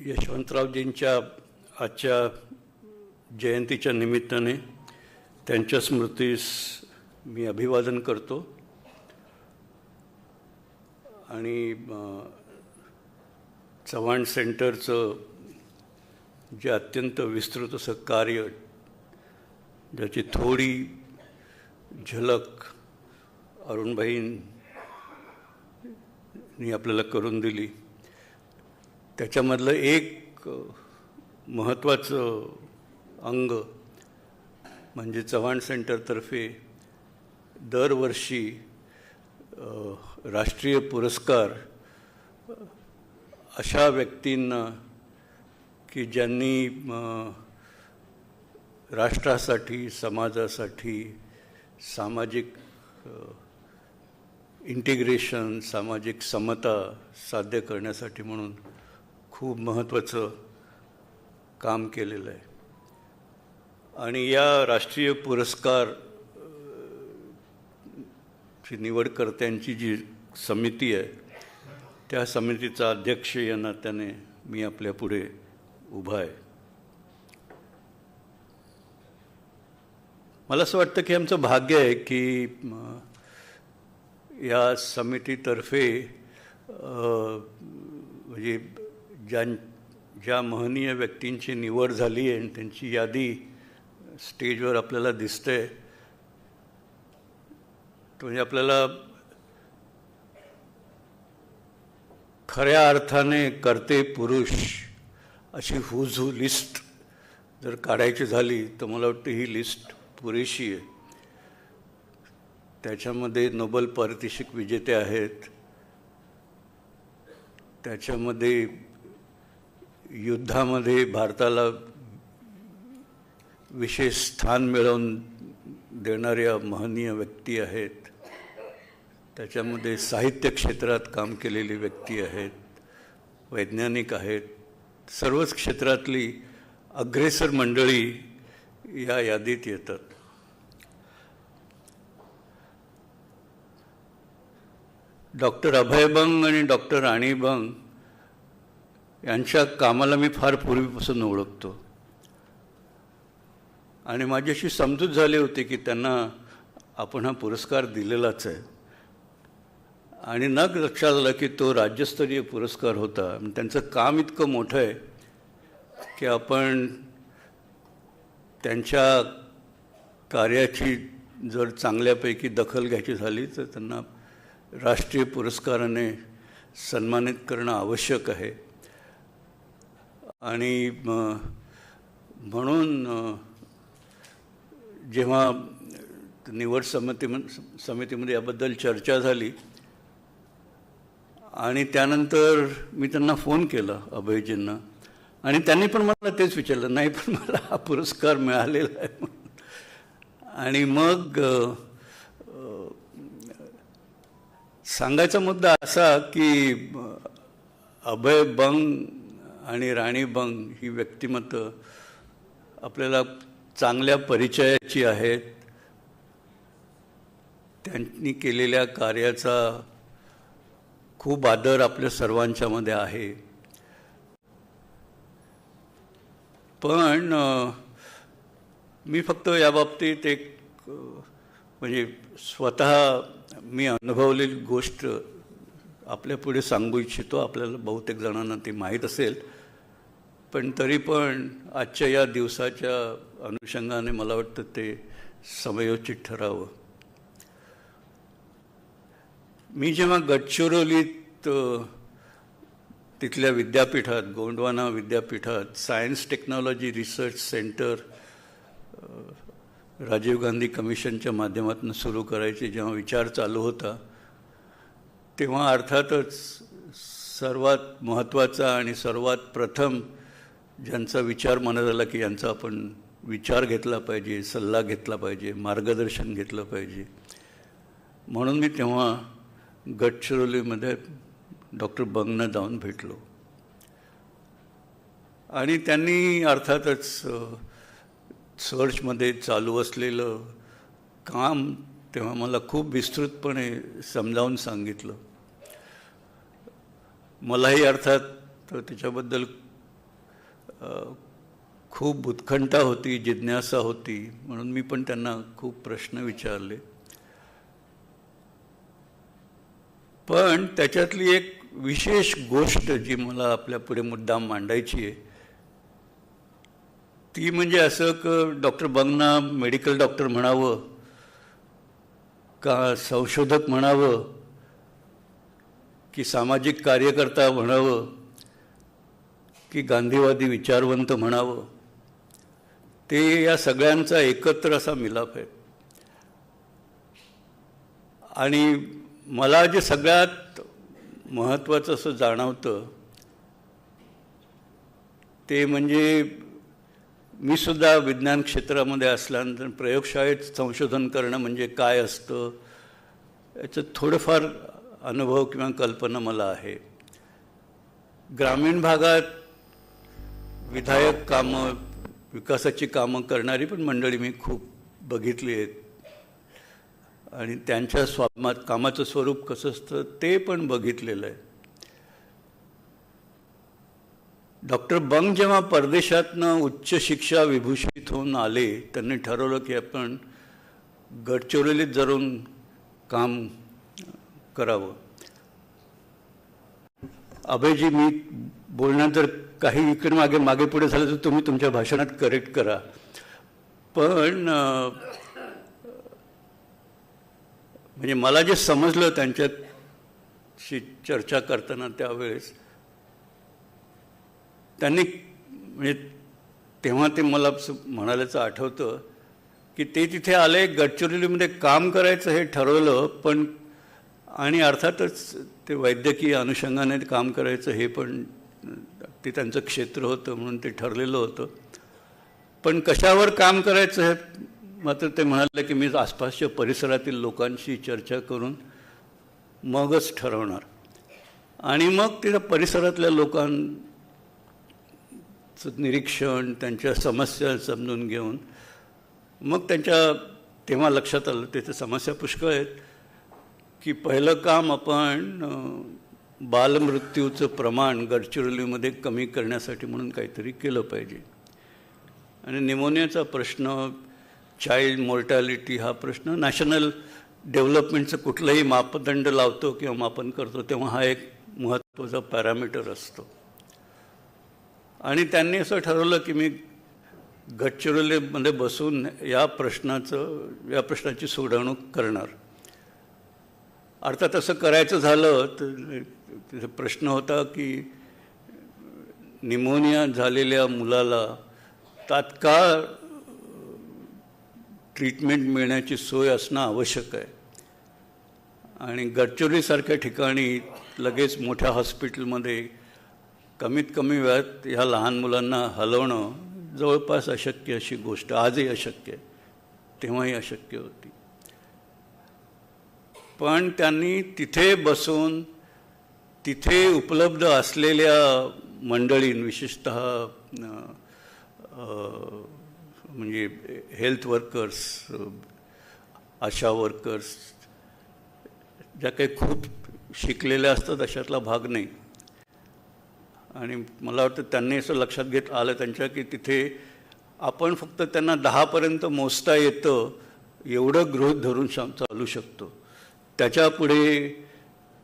यशवंतरावजींच्या आजच्या जयंतीच्या निमित्ताने त्यांच्या स्मृतीस मी अभिवादन करतो. आणि चव्हाण सेंटरचं जे अत्यंत विस्तृत असं कार्य ज्याची थोडी झलक अरुणभाईंनी आपल्याला करून दिली. त्याच्यामधलं एक महत्त्वाचं अंग म्हणजे चव्हाण सेंटरतर्फे दरवर्षी राष्ट्रीय पुरस्कार अशा व्यक्तींना की ज्यांनी राष्ट्रासाठी समाजासाठी सामाजिक इंटिग्रेशन सामाजिक समता साध्य करण्यासाठी म्हणून खूप महत्त्वाचं काम केलेलं आहे. आणि या राष्ट्रीय पुरस्कार ची निवडकर्त्यांची जी समिती आहे त्या समितीचा अध्यक्ष या नात्याने मी आपल्या पुढे उभा आहे. मला असं वाटतं की आमचं भाग्य आहे की या समितीतर्फे म्हणजे ज्यां ज्या महनीय व्यक्तींची निवड झाली आहे आणि त्यांची यादी स्टेजवर आपल्याला दिसते म्हणजे आपल्याला खऱ्या अर्थाने करते पुरुष अशी हुज हू लिस्ट जर काढायची झाली तर मला वाटतं ही लिस्ट पुरेशी आहे. त्याच्यामध्ये नोबल पारितोषिक विजेते आहेत. त्याच्यामध्ये युद्धामध्ये भारताला विशेष स्थान मिळवून देणाऱ्या महनीय व्यक्ती आहेत. त्याच्यामध्ये साहित्य क्षेत्रात काम केलेली व्यक्ती आहेत. वैज्ञानिक आहेत. सर्वच क्षेत्रातली अग्रेसर मंडळी या यादीत येतात. डॉक्टर अभय बंग आणि डॉक्टर राणीबंग यांच्या कामाला मी फार पूर्वीपासून ओळखतो. आणि माझी अशी समजूत झाली होती की त्यांना आपण हा पुरस्कार दिलेलाच आहे. आणि नग लक्षात आलं की तो राज्यस्तरीय पुरस्कार होता. त्यांचं काम इतकं मोठं आहे की आपण त्यांच्या कार्याची जर चांगल्यापैकी दखल घ्यायची झाली तर त्यांना राष्ट्रीय पुरस्काराने सन्मानित करणं आवश्यक आहे. आणि म्हणून जेव्हा निवड समिती समितीमध्ये याबद्दल चर्चा झाली आणि त्यानंतर मी त्यांना फोन केला अभयजींना आणि त्यांनी पण मला तेच विचारलं नाही पण मला हा पुरस्कार मिळालेला आहे म्हणून. आणि मग सांगायचा मुद्दा असा की अभय बंग आणि राणी बंग ही व्यक्तिमत्व आपल्याला चांगल्या परिचयाची आहेत. त्यांनी केलेल्या कार्याचा खूप आदर आपल्या सर्वांच्यामध्ये आहे. पण मी फक्त याबाबतीत एक म्हणजे स्वतः मी अनुभवलेली गोष्ट आपल्या पुढे सांगू इच्छितो आपल्याला बहुतेक जणांना ती माहीत असेल. पण तरी पण आजच्या या दिवसाच्या अनुषंगाने मला वाटतं ते समयोचित ठरावं. मी जेव्हा गडचिरोलीत तिथल्या विद्यापीठात गोंडवाना विद्यापीठात science technology research centre Rajiv Gandhi कमिशनच्या माध्यमातून सुरू करायचे जेव्हा विचार चालू होता तेव्हा अर्थातच सर्वात महत्त्वाचा आणि सर्वात प्रथम ज्यांचा विचार मनात आला की यांचा आपण विचार घेतला पाहिजे सल्ला घेतला पाहिजे मार्गदर्शन घेतलं पाहिजे. म्हणून मी तेव्हा गडचिरोलीमध्ये डॉक्टर बंगना जाऊन भेटलो. आणि त्यांनी अर्थातच सर्चमध्ये चालू असलेलं काम तेव्हा मला खूप विस्तृतपणे समजावून सांगितलं. मलाही अर्थात त्याच्याबद्दल खूप उत्खंठा होती जिज्ञासा होती म्हणून मी पण त्यांना खूप प्रश्न विचारले. पण त्याच्यातली एक विशेष गोष्ट जी मला आपल्या पुढे मुद्दाम मांडायची आहे ती म्हणजे असं क डॉक्टर बंगना मेडिकल डॉक्टर म्हणावं का संशोधक म्हणावं की सामाजिक कार्यकर्ता म्हणावं की गांधीवादी विचारवंत म्हणावं ते या सगळ्यांचा एकत्र असा मिलाप आहे. आणि मला जे सगळ्यात महत्त्वाचं असं जाणवतं ते म्हणजे मी सुद्धा विज्ञान क्षेत्रामध्ये असल्यानंतर प्रयोगशाळेत संशोधन करणं म्हणजे काय असतं याचं थोडंफार अनुभव किंवा कल्पना मला आहे. ग्रामीण भागात विधायक कामं विकासाची कामं करणारी पण मंडळी मी खूप बघितली आहेत. आणि त्यांच्या स्वामात कामाचं स्वरूप कसं असतं ते पण बघितलेलं आहे. डॉक्टर बंग जेव्हा परदेशातनं उच्च शिक्षा विभूषित होऊन आले त्यांनी ठरवलं की आपण गडचिरोलीत जरून काम करावं. अभयजी मी बोलणार जर काही इकडे मागे मागे पुढे झालं तर तुम्ही तुमच्या भाषणात करेक्ट करा. पण म्हणजे मला जे समजलं त्यांच्याशी चर्चा करताना त्यावेळेस त्यांनी म्हणजे तेव्हा ते मला म्हणाल्याचं आठवतं की ते तिथे आले गडचिरोलीमध्ये काम करायचं हे ठरवलं पण आणि अर्थातच ते वैद्यकीय अनुषंगाने काम करायचं हे पण ते त्यांचं क्षेत्र होतं म्हणून ते ठरलेलं होतं. पण कशावर काम करायचं हे मात्र ते म्हणाले की मी आसपासच्या परिसरातील लोकांशी चर्चा करून मगच ठरवणार. आणि मग तिथं परिसरातल्या लोकांचं निरीक्षण त्यांच्या समस्या समजून घेऊन मग त्यांच्या तेव्हा लक्षात आलं तिथे समस्या पुष्कळ आहेत. की पहिलं काम आपण बालमृत्यूचं प्रमाण गडचिरोलीमध्ये कमी करण्यासाठी म्हणून काहीतरी केलं पाहिजे. आणि निमोनियाचा प्रश्न चाइल्ड मोर्टॅलिटी हा प्रश्न नॅशनल डेव्हलपमेंटचं कुठलंही मापदंड लावतो किंवा मापन करतो तेव्हा हा एक महत्त्वाचा पॅरामीटर असतो. आणि त्यांनी असं ठरवलं की मी गडचिरोलीमध्ये बसून या प्रश्नाचं या प्रश्नाची सोडवणूक करणार. अर्थात असं करायचं झालं तर प्रश्न होता की निमोनिया झालेल्या मुलाला तात्काळ ट्रीटमेंट मिळण्याची सोय असणं आवश्यक आहे. आणि गडचिरोलीसारख्या ठिकाणी लगेच मोठ्या हॉस्पिटलमध्ये कमीत कमी वेळात ह्या लहान मुलांना हलवणं जवळपास अशक्य अशी गोष्ट आजही अशक्य आहे तेव्हाही अशक्य होती. पण त्यांनी तिथे बसून तिथे उपलब्ध असलेल्या मंडळीं विशेषत म्हणजे हेल्थ वर्कर्स आशा वर्कर्स ज्या काही खूप शिकलेल्या असतात अशातला भाग नाही. आणि मला वाटतं त्यांनी असं लक्षात घेत आलं त्यांच्या की तिथे आपण फक्त त्यांना दहापर्यंत मोजता येतं एवढं गृहित धरून चालू शकतो. त्याच्या पुढे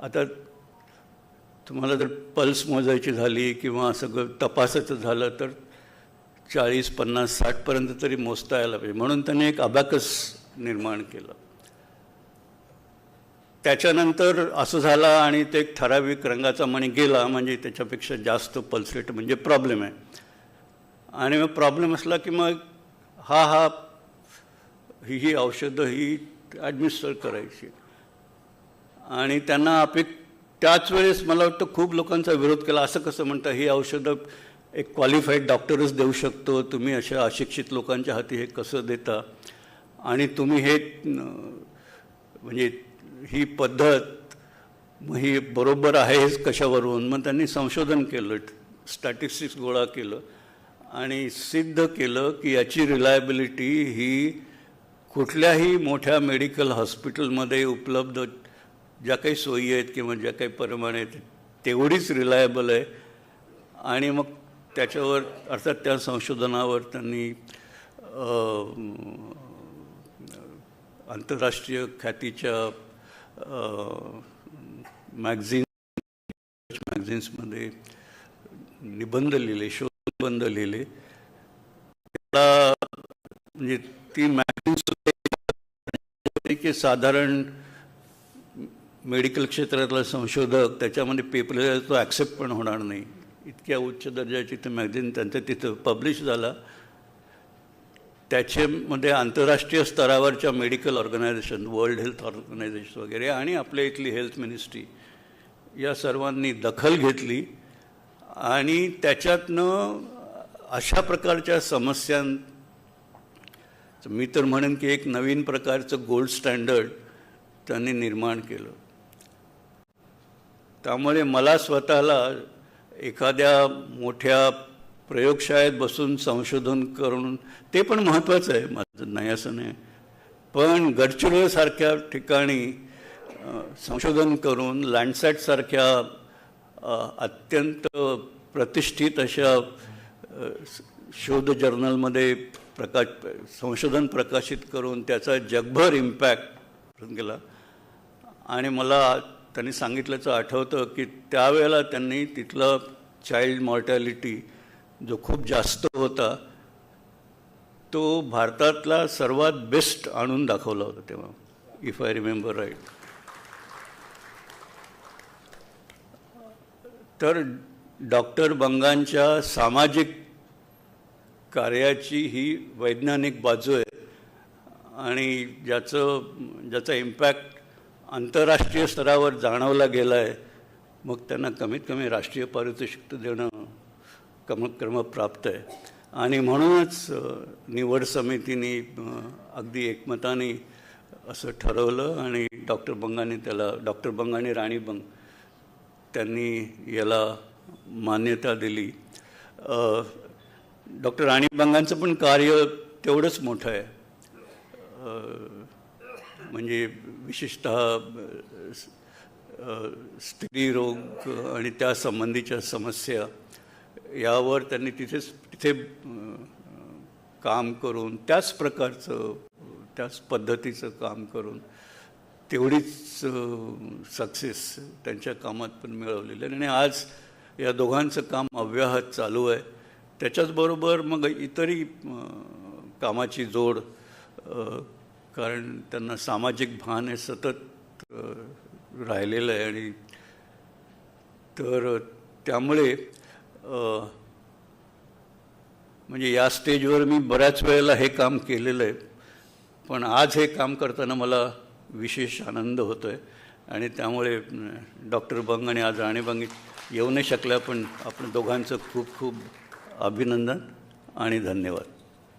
आता तुम्हाला जर पल्स मोजायची झाली किंवा सगळं तपासायचं झालं तर चाळीस पन्नास साठपर्यंत तरी मोजता यायला पाहिजे. म्हणून त्यांनी एक अबॅकस निर्माण केलं. त्याच्यानंतर असं झालं आणि ते एक ठराविक रंगाचा मणी गेला म्हणजे त्याच्यापेक्षा जास्त पल्स रेट म्हणजे प्रॉब्लेम आहे. आणि मग प्रॉब्लेम असला की मग हा हा ही ही औषधं ही ॲडमिनिस्टर करायची. आणि आपली अपेक त्याच वेळेस मला वाटतं खूप लोकांचा विरोध केला. असं कसं म्हणतं ही औषधं एक क्वालिफाईड डॉक्टरच देऊ शकतो. तुम्ही अशा अशिक्षित लोकांच्या हाती हे कसं देता? आणि तुम्ही हे म्हणजे ही पद्धत मग ही बरोबर आहे हेच कशावरून? मग त्यांनी संशोधन केलं स्टॅटिस्टिक्स गोळा केलं आणि सिद्ध केलं की याची रिलायबिलिटी ही कुठल्याही मोठ्या मेडिकल हॉस्पिटलमध्ये उपलब्ध ज्या काही सोयी आहेत किंवा ज्या काही प्रमाण आहेत तेवढीच रिलायबल आहे. आणि मग त्याच्यावर अर्थात त्या संशोधनावर त्यांनी आंतरराष्ट्रीय ख्यातीच्या मॅगझिन मॅगझिन्समध्ये निबंध लिहिले शोधनिबंध लिहिले. त्याला म्हणजे ती मॅगझिन्स की साधारण मेडिकल क्षेत्रातला संशोधक त्याच्यामध्ये पेपर तो ॲक्सेप्ट पण होणार नाही. इतक्या उच्च दर्जाची ते मॅगझिन त्यांचं तिथं पब्लिश झाला. त्याच्यामध्ये आंतरराष्ट्रीय स्तरावरच्या medical organisation world health organisation वगैरे आणि आपल्या इथली हेल्थ मिनिस्ट्री या सर्वांनी दखल घेतली. आणि त्याच्यातनं अशा प्रकारच्या समस्यां मी तर म्हणेन की एक नवीन प्रकारचं गोल्ड स्टँडर्ड त्यांनी निर्माण केलं. त्यामुळे मला स्वतःला एखाद्या मोठ्या प्रयोगशाळेत बसून संशोधन करून ते पण महत्त्वाचं आहे माझं नाही असं नाही. पण गडचिरोलीसारख्या ठिकाणी संशोधन करून लँडसॅटसारख्या अत्यंत प्रतिष्ठित अशा शोध जर्नलमध्ये प्रकाश संशोधन प्रकाशित करून त्याचा जगभर इम्पॅक्ट केला आणि मला त्यांनी सांगितल्याचं आठवतं की त्यावेळेला त्यांनी तिथलं चाइल्ड मॉर्टॅलिटी जो खूप जास्त होता तो भारतातला सर्वात बेस्ट आणून दाखवला होता तेव्हा इफ आय रिमेंबर राईट तर डॉक्टर बंगांच्या सामाजिक कार्याची ही वैज्ञानिक बाजू आहे आणि ज्याचं ज्याचा इम्पॅक्ट आंतरराष्ट्रीय स्तरावर जाणवला गेला आहे मग त्यांना कमीत कमी राष्ट्रीय पारितोषिक देणं क्रमक्रम क्रमप्राप्त आहे. आणि म्हणूनच निवड समितीने अगदी एकमताने असं ठरवलं आणि डॉक्टर बंगाने त्याला डॉक्टर बंग आणि राणी बंग त्यांनी याला मान्यता दिली. डॉक्टर राणी बंगांचं पण कार्य तेवढंच मोठं आहे. म्हणजे विशेषत स्त्रीरोग आणि त्या संबंधीच्या समस्या यावर त्यांनी तिथेच तिथे काम करून त्याच प्रकारचं त्याच पद्धतीचं काम करून तेवढीच सक्सेस त्यांच्या कामात पण मिळवलेली आहे. आणि आज या दोघांचं काम अव्याहत चालू आहे. त्याच्याचबरोबर मग इतरही कामाची जोड कारण त्यांना सामाजिक भान हे सतत राहिलेलं आहे आणि तर त्यामुळे म्हणजे या स्टेजवर मी बऱ्याच वेळेला हे काम केलेलं आहे. पण आज हे काम करताना मला विशेष आनंद होतो आहे आणि त्यामुळे डॉक्टर बंग आणि आज राणीबंगी येऊ नाही शकल्या पण आपण दोघांचं खूप खूप अभिनंदन आणि धन्यवाद.